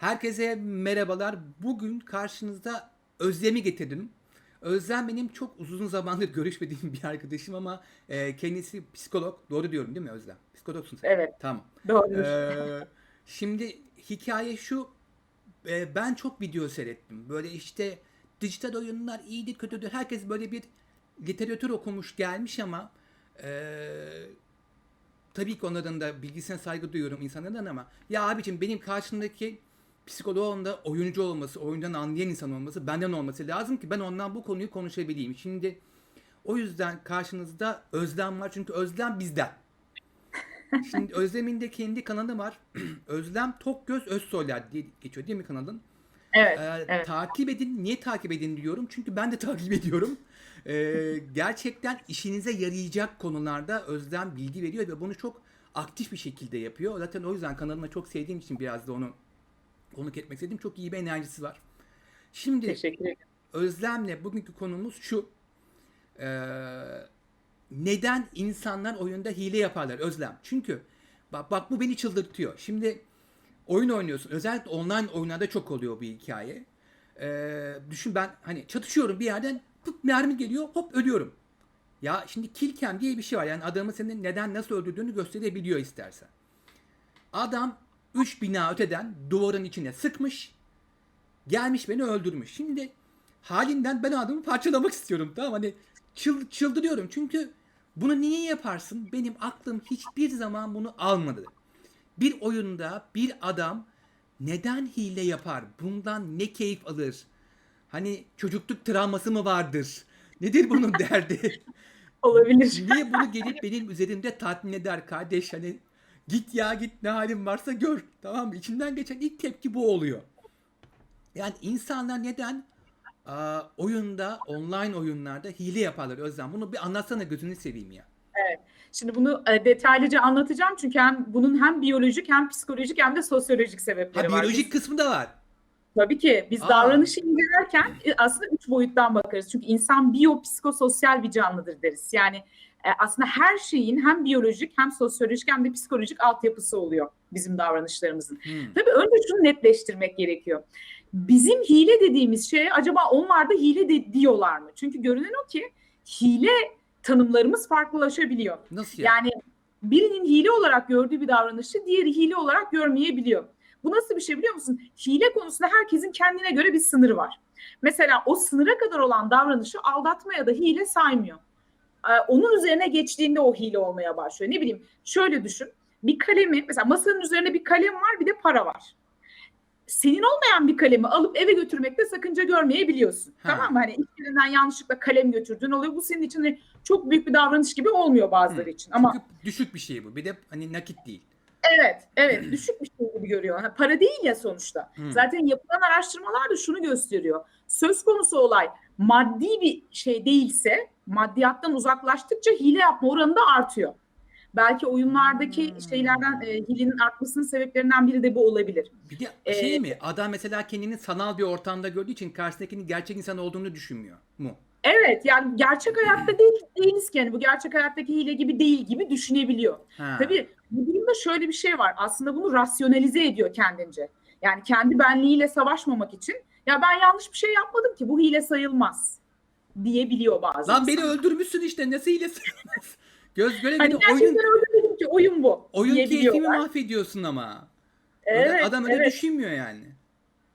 Herkese merhabalar. Bugün karşınızda Özlem'i getirdim. Özlem benim çok uzun zamandır görüşmediğim bir arkadaşım ama e, kendisi psikolog. Doğru diyorum değil mi Özlem? Psikologsun sen. Evet. Tamam. Doğrudur. Ee, şimdi hikaye şu. e, ben çok video seyrettim. Böyle işte dijital oyunlar iyidir kötüdür. Herkes böyle bir literatür okumuş gelmiş ama e, tabii ki onların da bilgisine saygı duyuyorum insanlardan ama ya abicim benim karşımdaki psikoloğun da oyuncu olması, oyundan anlayan insan olması, benden olması lazım ki ben ondan bu konuyu konuşabileyim. Şimdi o yüzden karşınızda Özlem var çünkü Özlem bizden. Şimdi Özlem'in de kendi kanalı var. Özlem Tokgöz Özsoylar diye geçiyor değil mi kanalın? evet. Ee, evet. Takip edin. Niye takip edin diyorum? Çünkü ben de takip ediyorum. Ee, gerçekten işinize yarayacak konularda Özlem bilgi veriyor ve bunu çok aktif bir şekilde yapıyor. Zaten o yüzden kanalını çok sevdiğim için biraz da onu konuk etmek istedim. Çok iyi bir enerjisi var. Şimdi Teşekkür ederim. Özlem'le bugünkü konumuz şu. Ee, neden insanlar oyunda hile yaparlar Özlem? Çünkü bak, bak bu beni çıldırtıyor. Şimdi oyun oynuyorsun. Özellikle online oyunlarda çok oluyor bir hikaye. Ee, düşün ben hani çatışıyorum bir yerden pıt mermi geliyor hop ölüyorum. Ya şimdi kill cam diye bir şey var. Yani adamı senin neden nasıl öldürdüğünü gösterebiliyor istersen. Adam 3 bina öteden duvarın içine sıkmış. Gelmiş beni öldürmüş. Şimdi halinden ben adamı parçalamak istiyorum. Tamam hani çıl, çıldırıyorum. Çünkü bunu niye yaparsın? Benim aklım hiçbir zaman bunu almadı. Bir oyunda bir adam neden hile yapar? Bundan ne keyif alır? Hani çocukluk travması mı vardır? Nedir bunun derdi? Olabilir. Niye bunu gelip benim üzerimde tatmin eder kardeş? Hani git ya git ne halin varsa gör. Tamam mı? İçimden geçen ilk tepki bu oluyor. Yani insanlar neden aa, oyunda, online oyunlarda hile yaparlar Özlem? Bunu bir anlatsana gözünü seveyim ya. Şimdi bunu e, detaylıca anlatacağım çünkü hem bunun hem biyolojik hem psikolojik hem de sosyolojik Ha sebepleri var. biyolojik kısmı da var. Tabii ki biz Aa. davranışı incelerken e, aslında üç boyuttan bakarız. Çünkü insan biyopsikososyal bir canlıdır deriz. Yani e, aslında her şeyin hem biyolojik hem sosyolojik hem de psikolojik altyapısı oluyor bizim davranışlarımızın. Hmm. Tabii önce şunu netleştirmek gerekiyor. Bizim hile dediğimiz şeye acaba onlar da hile de diyorlar mı? Çünkü görünen o ki hile tanımlarımız farklılaşabiliyor. Nasıl yani? Yani birinin hile olarak gördüğü bir davranışı diğeri hile olarak görmeyebiliyor. Bu nasıl bir şey biliyor musun? Hile konusunda herkesin kendine göre bir sınırı var. Mesela o sınıra kadar olan davranışı aldatma ya da hile saymıyor. Ee, onun üzerine geçtiğinde o hile olmaya başlıyor. Ne bileyim şöyle düşün. Bir kalemi mesela masanın üzerine bir kalem var bir de para var. Senin olmayan bir kalemi alıp eve götürmekte sakınca görmeyebiliyorsun. Ha. Tamam mı? Hani iş yerinden yanlışlıkla kalem götürdüğün oluyor. Bu senin için de çok büyük bir davranış gibi olmuyor bazıları için. Ama Çünkü düşük bir şey bu. Bir de hani nakit değil. Evet, evet düşük bir şey görüyor. Ha, para değil ya sonuçta. Hmm. Zaten yapılan araştırmalar da şunu gösteriyor. Söz konusu olay maddi bir şey değilse, maddiyattan uzaklaştıkça hile yapma oranı da artıyor. Belki oyunlardaki Hmm. şeylerden e, hilenin artmasının sebeplerinden biri de bu olabilir. Bir de Ee, şey mi? Adam mesela kendini sanal bir ortamda gördüğü için karşısındakinin gerçek insan olduğunu düşünmüyor mu? Evet, yani gerçek hayatta değil, değiliz ki yani bu gerçek hayattaki hile gibi değil gibi düşünebiliyor. Ha. Tabii bu durumda şöyle bir şey var. Aslında bunu rasyonalize ediyor kendince. Yani kendi benliğiyle savaşmamak için ya ben yanlış bir şey yapmadım ki bu hile sayılmaz diyebiliyor bazen. Lan beni öldürmüşsün işte. Nasıl hile sayılmaz? Göz göre Hani oyun öyle dedim ki oyun bu oyun keyfimi mahvediyorsun ama. Evet, Adam öyle evet. düşünmüyor yani.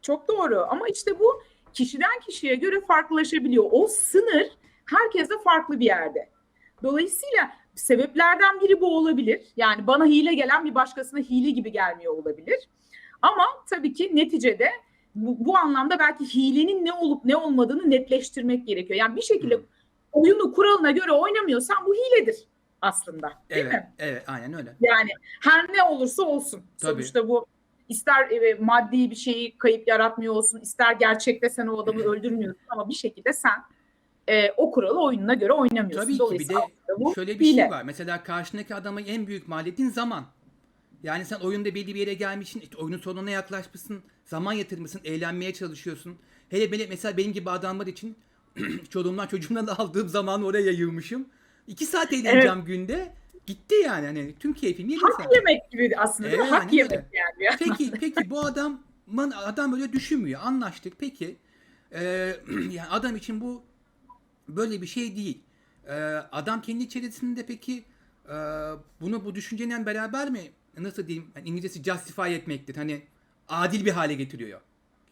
Çok doğru ama işte bu kişiden kişiye göre farklılaşabiliyor. O sınır herkeste farklı bir yerde. Dolayısıyla sebeplerden biri bu olabilir. Yani bana hile gelen bir başkasına hile gibi gelmiyor olabilir. Ama tabii ki neticede bu, bu anlamda belki hilenin ne olup ne olmadığını netleştirmek gerekiyor. Yani bir şekilde Hı. oyunu kuralına göre oynamıyorsan bu hiledir aslında. Değil Evet, mi? evet, aynen öyle. Yani her ne olursa olsun. Tabii. Sonuçta bu ister e, maddi bir şeyi kayıp yaratmıyor olsun, ister gerçekte sen o adamı öldürmüyorsun ama bir şekilde sen e, o kuralı oyununa göre oynamıyorsun. Tabii ki bir de bu şöyle bir hile. şey var. Mesela karşındaki adama en büyük maliyetin zaman. Yani sen oyunda belli bir yere gelmişsin, işte oyunun sonuna yaklaşmışsın, zaman yatırmışsın, eğlenmeye çalışıyorsun. Hele böyle mesela benim gibi adamlar için çoluğumdan çocuğumdan da aldığım zamanı oraya yayılmışım. İki saat eğleneceğim günde. Gitti yani hani tüm keyfim yedim Hak yemek gibi aslında? Evet, Hak aynen yemek öyle. yani. Peki peki bu adam adam böyle düşünmüyor. Anlaştık. Peki e, yani adam için bu böyle bir şey değil. E, adam kendi içerisinde peki e, bunu bu düşünceyle beraber mi nasıl diyeyim yani İngilizcesi justify etmektir. Hani adil bir hale getiriyor.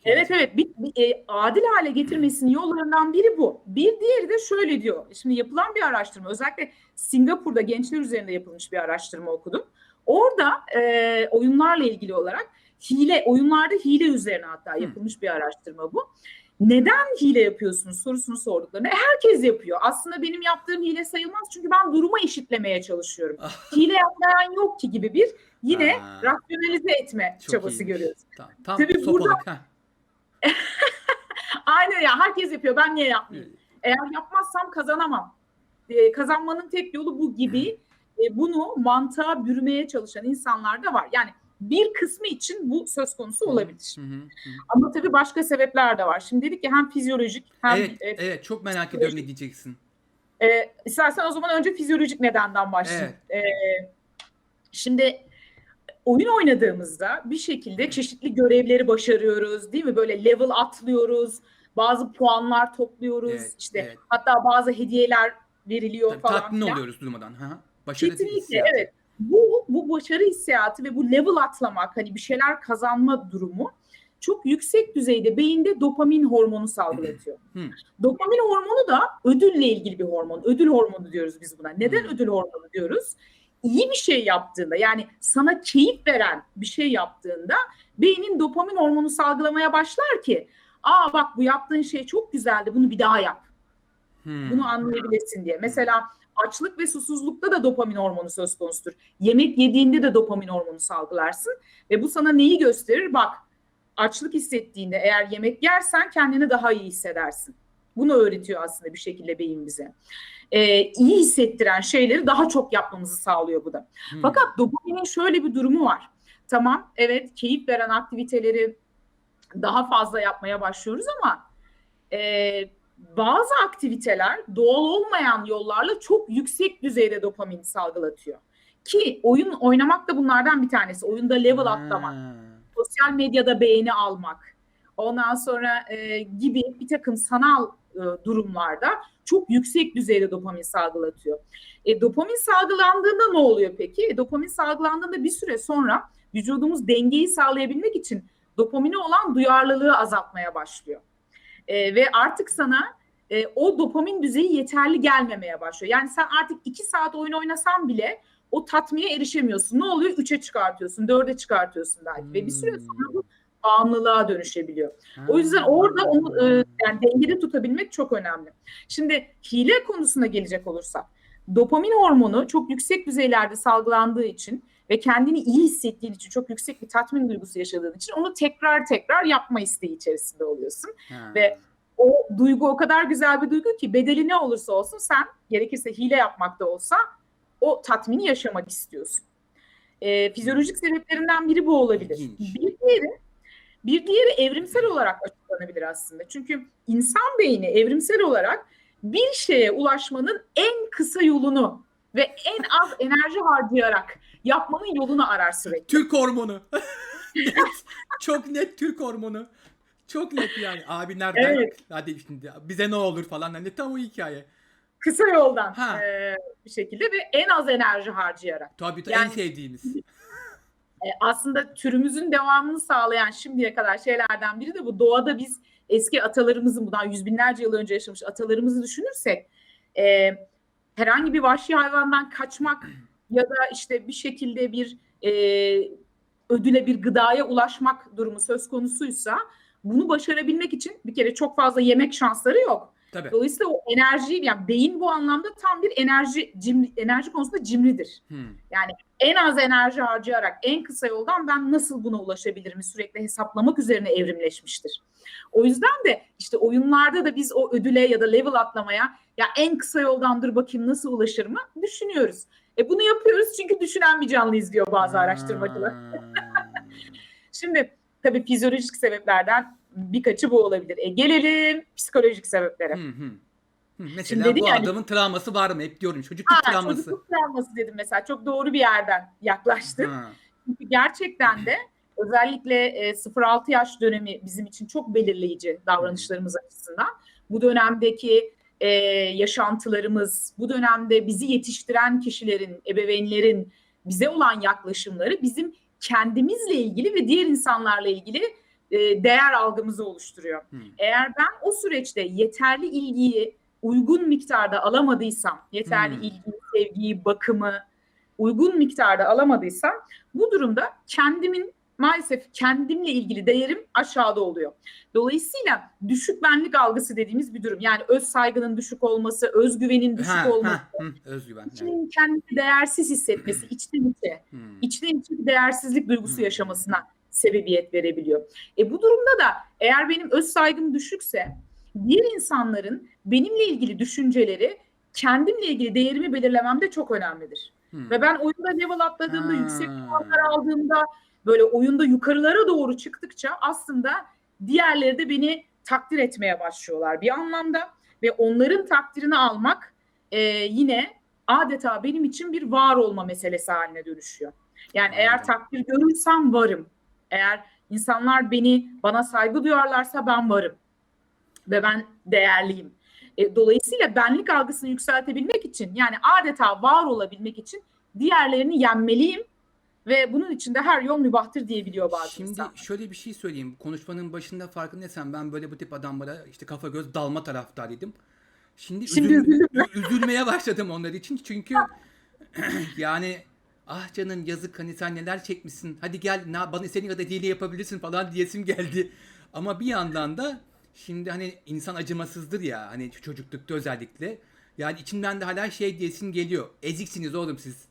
Evet evet bir, bir, e, adil hale getirmesinin yollarından biri bu. Bir diğeri de şöyle diyor. Şimdi yapılan bir araştırma özellikle Singapur'da gençler üzerinde yapılmış bir araştırma okudum. Orada e, oyunlarla ilgili olarak hile oyunlarda hile üzerine hatta yapılmış bir araştırma bu. Neden hile yapıyorsunuz sorusunu sorduklarında "E, herkes yapıyor. Aslında benim yaptığım hile sayılmaz çünkü ben durumu eşitlemeye çalışıyorum. hile yapmayan yok ki gibi bir yine Aa. rasyonalize etme Çok çabası iyiymiş. görüyoruz. Tam, tam Tabii burada- ha. Aynen ya herkes yapıyor ben niye yapmayayım? Eğer yapmazsam kazanamam. Ee, kazanmanın tek yolu bu gibi e, bunu mantığa bürümeye çalışan insanlar da var. Yani bir kısmı için bu söz konusu olabilir. Hı hı, hı. Ama tabii başka sebepler de var. Şimdi dedik ki hem fizyolojik hem Evet, e, evet çok merak ediyorum ne diyeceksin. e, istersen o zaman önce fizyolojik nedenden başlayayım. E, şimdi oyun oynadığımızda bir şekilde çeşitli görevleri başarıyoruz değil mi? Böyle level atlıyoruz, bazı puanlar topluyoruz, Evet, işte evet. hatta bazı hediyeler veriliyor Tabii, falan. tatmin filan. oluyoruz durmadan. Hı. Başarı Kesinlikle hissiyatı. evet. Bu, bu başarı hissiyatı ve bu level atlamak hani bir şeyler kazanma durumu çok yüksek düzeyde beyinde dopamin hormonu salgılatıyor. Hı. Dopamin hormonu da ödülle ilgili bir hormon. Ödül hormonu diyoruz biz buna. Neden Hı. ödül hormonu diyoruz? İyi bir şey yaptığında yani sana keyif veren bir şey yaptığında beynin dopamin hormonu salgılamaya başlar ki aa bak bu yaptığın şey çok güzeldi bunu bir daha yap. Hmm. Bunu anlayabilesin diye. Mesela açlık ve susuzlukta da dopamin hormonu söz konusudur. Yemek yediğinde de dopamin hormonu salgılarsın ve bu sana neyi gösterir? Bak açlık hissettiğinde eğer yemek yersen kendini daha iyi hissedersin. Bunu öğretiyor aslında bir şekilde beyin bize. Ee, iyi hissettiren şeyleri daha çok yapmamızı sağlıyor bu da. Hmm. Fakat dopaminin şöyle bir durumu var. Tamam evet keyif veren aktiviteleri daha fazla yapmaya başlıyoruz ama e, bazı aktiviteler doğal olmayan yollarla çok yüksek düzeyde dopamin salgılatıyor. Ki oyun oynamak da bunlardan bir tanesi. Oyunda level atlamak, Ha. sosyal medyada beğeni almak, ondan sonra e, gibi bir takım sanal e, durumlarda çok yüksek düzeyde dopamin salgılatıyor. E, dopamin salgılandığında ne oluyor peki? E, dopamin salgılandığında bir süre sonra vücudumuz dengeyi sağlayabilmek için dopamine olan duyarlılığı azaltmaya başlıyor. E, ve artık sana e, o dopamin düzeyi yeterli gelmemeye başlıyor. Yani sen artık iki saat oyun oynasan bile o tatmine erişemiyorsun. Ne oluyor? Üçe çıkartıyorsun, dörde çıkartıyorsun belki. Ve bir süre sonra bu bağımlılığa dönüşebiliyor. O yüzden orada onu e, yani dengede tutabilmek çok önemli. Şimdi hile konusuna gelecek olursak, dopamin hormonu çok yüksek düzeylerde salgılandığı için ve kendini iyi hissettiğin için, çok yüksek bir tatmin duygusu yaşadığın için onu tekrar tekrar yapma isteği içerisinde oluyorsun. Ha. ve- O duygu o kadar güzel bir duygu ki bedeli ne olursa olsun sen gerekirse hile yapmak da olsa o tatmini yaşamak istiyorsun. Ee, fizyolojik sebeplerinden biri bu olabilir. İlginç. Bir diğeri, bir diğeri evrimsel olarak açıklanabilir aslında. Çünkü insan beyni evrimsel olarak bir şeye ulaşmanın en kısa yolunu ve en az enerji harcayarak yapmanın yolunu arar sürekli. Türk hormonu. Çok net Türk hormonu. Çok net yani. Abi nereden? Evet. Hadi şimdi bize ne olur falan. Hani tam o hikaye. Kısa yoldan Ha. e, bir şekilde ve en az enerji harcayarak. Tabii tabii Yani- en sevdiğimiz. E, aslında türümüzün devamını sağlayan şimdiye kadar şeylerden biri de bu. Doğada biz eski atalarımızın bundan yüz binlerce yıl önce yaşamış atalarımızı düşünürsek e, herhangi bir vahşi hayvandan kaçmak ya da işte bir şekilde bir e, ödüle bir gıdaya ulaşmak durumu söz konusuysa bunu başarabilmek için bir kere çok fazla yemek şansları yok. Tabii. Dolayısıyla o enerjiyi yani beyin bu anlamda tam bir enerji cimri, enerji konusunda cimridir Hmm. en az enerji harcayarak en kısa yoldan ben nasıl buna ulaşabilirim sürekli hesaplamak üzerine evrimleşmiştir. O yüzden de işte oyunlarda da biz o ödüle ya da level atlamaya ya en kısa yoldan dur bakayım nasıl ulaşırımı düşünüyoruz. E bunu yapıyoruz çünkü düşünen bir canlıyız diyor bazı araştırmacılar. Ha. Şimdi tabii fizyolojik sebeplerden birkaçı bu olabilir. E gelelim psikolojik sebeplere. Hı hı. Hı, Mesela Şimdi bu ya- adamın travması var mı? Hep diyorum çocukluk Ha, travması. çocukluk travması dedim mesela çok doğru bir yerden yaklaştın. Ha. Çünkü gerçekten de özellikle e, 0-6 yaş dönemi bizim için çok belirleyici davranışlarımız açısından. Bu dönemdeki e, yaşantılarımız, bu dönemde bizi yetiştiren kişilerin, ebeveynlerin bize olan yaklaşımları bizim kendimizle ilgili ve diğer insanlarla ilgili e, değer algımızı oluşturuyor. Eğer ben o süreçte yeterli ilgiyi uygun miktarda alamadıysam, yeterli Hmm. ilgiyi, sevgiyi, bakımı uygun miktarda alamadıysam bu durumda kendimin maalesef kendimle ilgili değerim aşağıda oluyor. Dolayısıyla düşük benlik algısı dediğimiz bir durum. Yani öz saygının düşük olması, özgüvenin düşük Ha, olması, ha, hı, özgüven. Evet. kişinin kendini değersiz hissetmesi, içten içe içten içe bir değersizlik duygusu Hmm. yaşamasına sebebiyet verebiliyor. E bu durumda da eğer benim öz saygım düşükse diğer insanların benimle ilgili düşünceleri kendimle ilgili değerimi belirlememde çok önemlidir. Hı. Ve ben oyunda level atladığımda, Ha. yüksek puanlar aldığımda, böyle oyunda yukarılara doğru çıktıkça aslında diğerleri de beni takdir etmeye başlıyorlar bir anlamda. Ve onların takdirini almak e, yine adeta benim için bir var olma meselesi haline dönüşüyor. Yani eğer Anladım. takdir görürsem varım. Eğer insanlar beni bana saygı duyarlarsa ben varım. Ve ben değerliyim. E, dolayısıyla benlik algısını yükseltebilmek için yani adeta var olabilmek için diğerlerini yenmeliyim ve bunun için de her yol mübahtır diyebiliyor bazı Şimdi insan. şöyle bir şey söyleyeyim. Konuşmanın başında farkındaysan ben böyle bu tip adamlara işte kafa göz dalma taraftarıydım. Şimdi, Şimdi üzül- üzülmeye başladım onlar için. Çünkü yani ah canım yazık hani sen neler çekmişsin. Hadi gel na, bana istediğin kadar hile yapabilirsin falan diyesim geldi. Ama bir yandan da şimdi hani insan acımasızdır ya hani çocuklukta özellikle. Yani içimden de hala şey diyesim geliyor. Eziksiniz oğlum siz.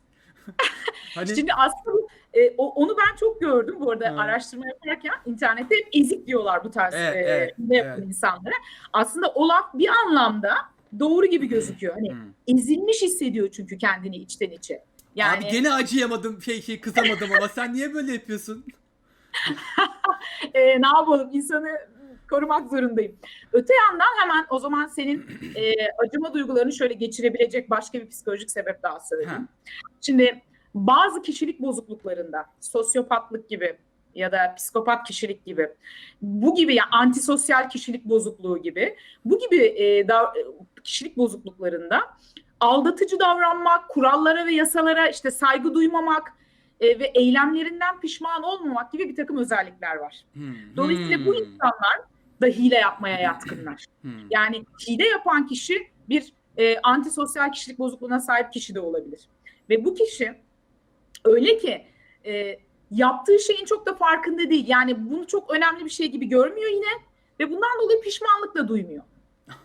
hani Şimdi aslında e, o, onu ben çok gördüm bu arada Ha. araştırma yaparken internette hep ezik diyorlar bu tarz Evet, e, evet, evet. insanlara. Aslında o laf bir anlamda doğru gibi gözüküyor. Hani Hmm. ezilmiş hissediyor çünkü kendini içten içe. Yani Abi gene acıyamadım şey şey kızamadım ama sen niye böyle yapıyorsun? e, ne yapalım insanı korumak zorundayım. Öte yandan hemen o zaman senin e, acıma duygularını şöyle geçirebilecek başka bir psikolojik sebep daha söyleyeyim. Şimdi bazı kişilik bozukluklarında sosyopatlık gibi ya da psikopat kişilik gibi bu gibi ya antisosyal kişilik bozukluğu gibi bu gibi e, da, kişilik bozukluklarında aldatıcı davranmak, kurallara ve yasalara işte saygı duymamak e, ve eylemlerinden pişman olmamak gibi bir takım özellikler var. Hmm, Dolayısıyla bu hmm, insanlar da hile yapmaya yatkınlar. hmm. Yani hile yapan kişi bir e, antisosyal kişilik bozukluğuna sahip kişi de olabilir. Ve bu kişi öyle ki e, yaptığı şeyin çok da farkında değil. Yani bunu çok önemli bir şey gibi görmüyor yine ve bundan dolayı pişmanlık da duymuyor.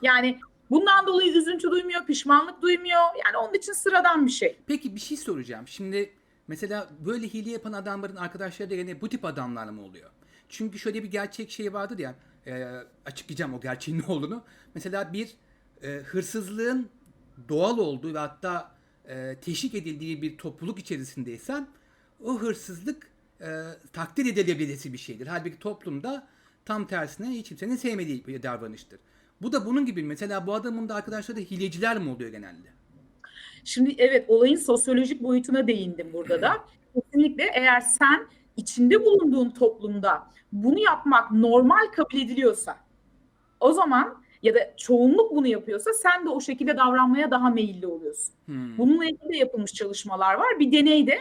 Yani bundan dolayı üzüntü duymuyor, pişmanlık duymuyor. Yani onun için sıradan bir şey. Peki bir şey soracağım. Şimdi mesela böyle hile yapan adamların arkadaşları da gene bu tip adamlar mı oluyor? Çünkü şöyle bir gerçek şey vardır ya. e, açıklayacağım o gerçeğin ne olduğunu. Mesela bir e, hırsızlığın doğal olduğu ve hatta e, teşvik edildiği bir topluluk içerisindeysen o hırsızlık e, takdir edilebilesi bir şeydir. Halbuki toplumda tam tersine hiç kimsenin sevmediği bir davranıştır. Bu da bunun gibi. Mesela bu adamın da arkadaşları da hileciler mi oluyor genelde? Şimdi evet olayın sosyolojik boyutuna değindim burada da. Kesinlikle eğer sen içinde bulunduğun toplumda bunu yapmak normal kabul ediliyorsa o zaman ya da çoğunluk bunu yapıyorsa sen de o şekilde davranmaya daha meyilli oluyorsun. Hmm. Bununla ilgili de yapılmış çalışmalar var. Bir deneyde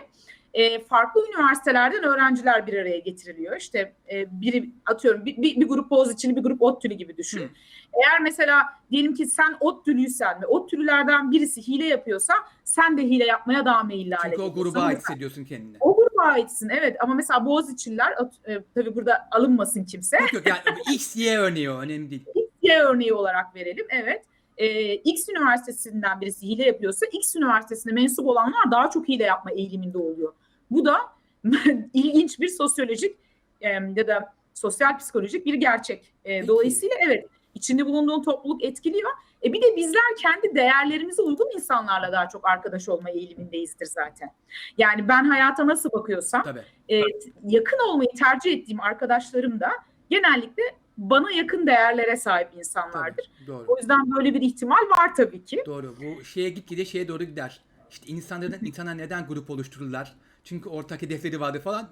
e, farklı üniversitelerden öğrenciler bir araya getiriliyor. İşte e, biri atıyorum bir, bir, bir grup Boğaziçi'li bir grup ODTÜ'lü gibi düşün. Hı. Eğer mesela diyelim ki sen ODTÜ'lüysen ve ODTÜ'lülerden birisi hile yapıyorsa sen de hile yapmaya daha meyilli hale Çünkü o gruba ait hissediyorsun kendini. O gruba aitsin evet ama mesela Boğaziçi'liler e, tabii burada alınmasın kimse. Yok yok yani X, Y örneği önemli değil. Y örneği olarak verelim. Evet. Ee, X üniversitesinden birisi hile yapıyorsa X üniversitesine mensup olanlar daha çok hile yapma eğiliminde oluyor. Bu da ilginç bir sosyolojik e, ya da sosyal psikolojik bir gerçek. E, dolayısıyla evet içinde bulunduğun topluluk etkiliyor. E bir de bizler kendi değerlerimize uygun insanlarla daha çok arkadaş olma eğilimindeyizdir zaten. Yani ben hayata nasıl bakıyorsam Tabii. e, yakın olmayı tercih ettiğim arkadaşlarım da genellikle bana yakın değerlere sahip insanlardır. tabii. Doğru. O yüzden böyle bir ihtimal var tabii ki. Doğru. Bu şeye gitgide şeye doğru gider. İşte insana neden grup oluştururlar? Çünkü ortak hedefleri vardı falan.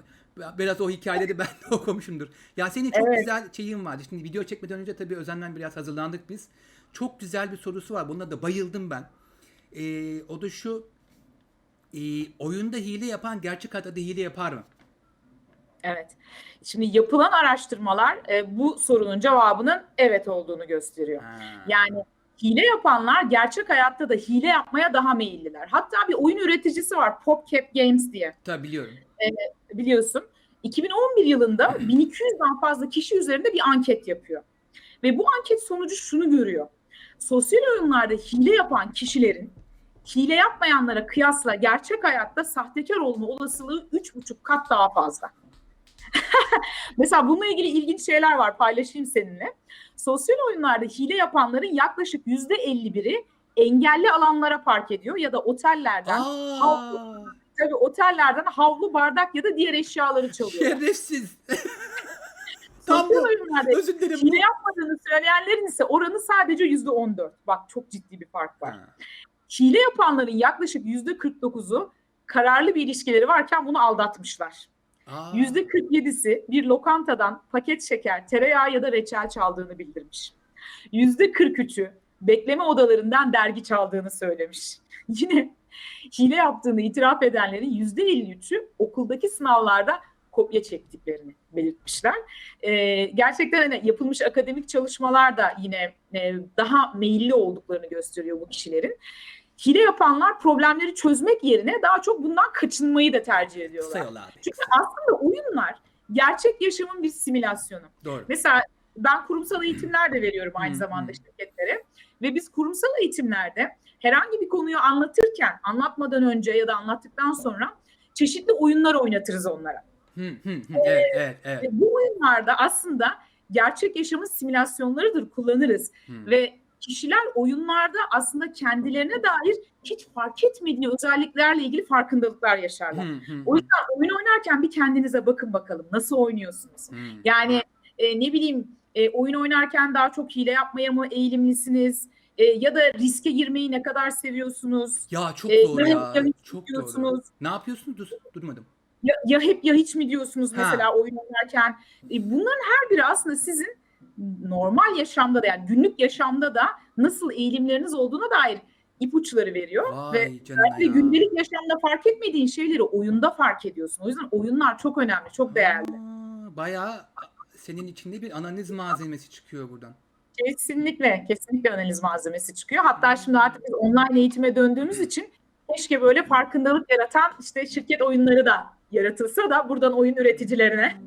Biraz o hikayeleri ben de okumuşumdur. Ya senin çok Evet. güzel şeyin vardı. Şimdi video çekmeden önce tabii özenle biraz hazırlandık biz. Çok güzel bir sorusu var. Buna da bayıldım ben. Ee, o da şu. e, oyunda hile yapan gerçek hayatta hile yapar mı? Evet. Şimdi yapılan araştırmalar e, bu sorunun cevabının evet olduğunu gösteriyor. Ha. Yani hile yapanlar gerçek hayatta da hile yapmaya daha meyilliler. Hatta bir oyun üreticisi var PopCap Games diye Tabii biliyorum. biliyorsun. 2011 yılında 1200'den fazla kişi üzerinde bir anket yapıyor. Ve bu anket sonucu şunu görüyor. Sosyal oyunlarda hile yapan kişilerin hile yapmayanlara kıyasla gerçek hayatta sahtekar olma olasılığı 3,5 kat daha fazla. Mesela bununla ilgili ilginç şeyler var paylaşayım seninle. Sosyal oyunlarda hile yapanların yaklaşık %51'i engelli alanlara park ediyor ya da otellerden Aa, tabii otellerden havlu, bardak ya da diğer eşyaları çalıyor. şerefsiz. Tam bu. oyunlarda Özür dilerim. hile yapmadığını söyleyenlerin ise oranı sadece yüzde on dört. Bak çok ciddi bir fark var. Ha. Hile yapanların yaklaşık yüzde kırk dokuzu kararlı bir ilişkileri varken bunu aldatmışlar. Yüzde kırk yedisi bir lokantadan paket şeker, tereyağı ya da reçel çaldığını bildirmiş. Yüzde kırk üçü bekleme odalarından dergi çaldığını söylemiş. Yine hile yaptığını itiraf edenlerin yüzde elli üçü okuldaki sınavlarda kopya çektiklerini belirtmişler. Ee, gerçekten hani yapılmış akademik çalışmalar da yine e, daha meyilli olduklarını gösteriyor bu kişilerin. Hile yapanlar problemleri çözmek yerine daha çok bundan kaçınmayı da tercih ediyorlar. Kısa yol abi. Çünkü aslında oyunlar gerçek yaşamın bir simülasyonu. Doğru. Mesela ben kurumsal eğitimler de veriyorum aynı zamanda şirketlere. Ve biz kurumsal eğitimlerde herhangi bir konuyu anlatırken, anlatmadan önce ya da anlattıktan sonra çeşitli oyunlar oynatırız onlara. Hı. Evet, evet, evet. Ve bu oyunlarda aslında gerçek yaşamın simülasyonlarıdır, kullanırız. Ve kişiler oyunlarda aslında kendilerine dair hiç fark etmediği özelliklerle ilgili farkındalıklar yaşarlar. O yüzden oyun oynarken bir kendinize bakın bakalım nasıl oynuyorsunuz. Yani e, ne bileyim e, oyun oynarken daha çok hile yapmaya mı eğilimlisiniz? E, ya da riske girmeyi ne kadar seviyorsunuz? Ya çok Ee, doğru ya ya. ya Çok doğru. Ne yapıyorsunuz? Dur, durmadım. Ya, ya hep ya hiç mi diyorsunuz Ha. mesela oyun oynarken? E, bunların her biri aslında sizin normal yaşamda da yani günlük yaşamda da nasıl eğilimleriniz olduğuna dair ipuçları veriyor. Ve Vay canına belki ya. gündelik yaşamda fark etmediğin şeyleri oyunda fark ediyorsun. O yüzden oyunlar çok önemli, çok değerli. Aa, Bayağı senin içinde bir analiz malzemesi çıkıyor buradan. Kesinlikle, kesinlikle analiz malzemesi çıkıyor. Hatta şimdi artık biz online eğitime döndüğümüz için keşke böyle farkındalık yaratan işte şirket oyunları da yaratılsa da buradan oyun üreticilerine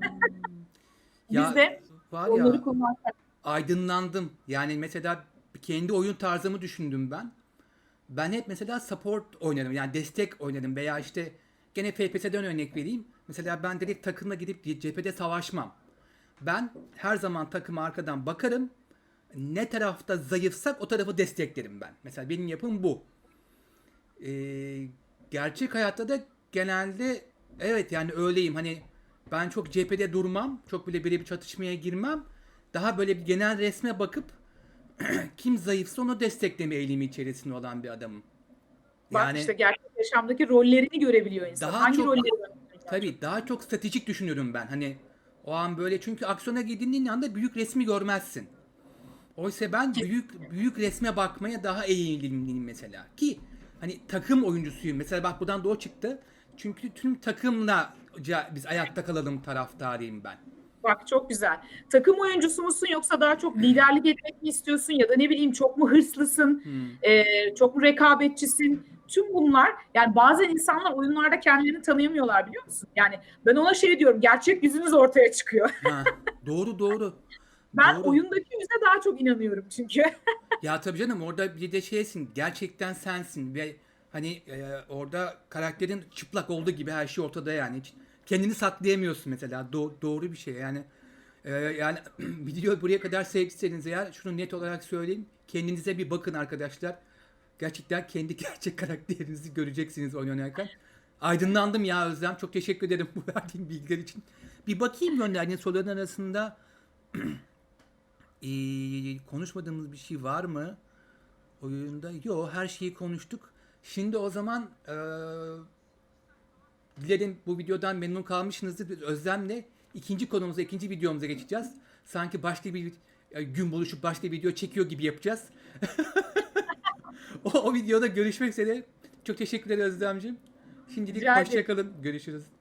Ya, biz de var onları ya kullansak. aydınlandım. Yani mesela kendi oyun tarzımı düşündüm ben. Ben hep mesela support oynadım. Yani destek oynadım veya işte gene FPS'den örnek vereyim. Mesela ben direkt takımla gidip cephede savaşmam. Ben her zaman takıma arkadan bakarım. Ne tarafta zayıfsak o tarafı desteklerim ben. Mesela benim yapım bu. Ee, gerçek hayatta da genelde evet yani öyleyim. Hani ben çok cephede durmam. Çok bile böyle bir çatışmaya girmem. Daha böyle bir genel resme bakıp kim zayıfsa onu destekleme eğilimi içerisinde olan bir adamım. Bak Yani işte gerçek yaşamdaki rollerini görebiliyor insan. Daha Hangi çok- rolleri tabii daha çok stratejik düşünürüm ben. Hani o an böyle çünkü aksiyona girdiğin anda büyük resmi görmezsin. Oysa ben büyük büyük resme bakmaya daha eğilimliyim mesela. Ki hani takım oyuncusuyum. Mesela bak buradan da o çıktı. Çünkü tüm takımla biz ayakta kalalım taraftarıyım ben. Bak çok güzel. Takım oyuncusu musun yoksa daha çok liderlik etmek mi istiyorsun ya da ne bileyim çok mu hırslısın? Hmm. Ee, çok mu rekabetçisin? Tüm bunlar yani bazen insanlar oyunlarda kendilerini tanıyamıyorlar biliyor musun? Yani ben ona şey diyorum gerçek yüzünüz ortaya çıkıyor. Ha, doğru doğru. Ben Doğru. oyundaki yüze daha çok inanıyorum çünkü. Ya tabii canım orada bir de şeysin gerçekten sensin ve hani e, orada karakterin çıplak olduğu gibi her şey ortada yani hiç kendini saklayamıyorsun mesela. Do- doğru bir şey. Yani e, yani video buraya kadar sevdiyseniz eğer şunu net olarak söyleyeyim. Kendinize bir bakın arkadaşlar. Gerçekten kendi gerçek karakterinizi göreceksiniz oynarken. Aydınlandım ya Özlem. Çok teşekkür ederim bu verdiğin bilgiler için. Bir bakayım gönderdiğin soruların arasında ee, konuşmadığımız bir şey var mı? Oyunda? Yok her şeyi konuştuk. Şimdi o zaman eee, Dilerim bu videodan memnun kalmışsınızdır. Biz Özlem'le ikinci konumuza, ikinci videomuza geçeceğiz. Sanki başka bir e, gün buluşup başka bir video çekiyor gibi yapacağız. o, o videoda görüşmek üzere. Çok teşekkürler Özlemciğim. Şimdilik hoşçakalın. Görüşürüz.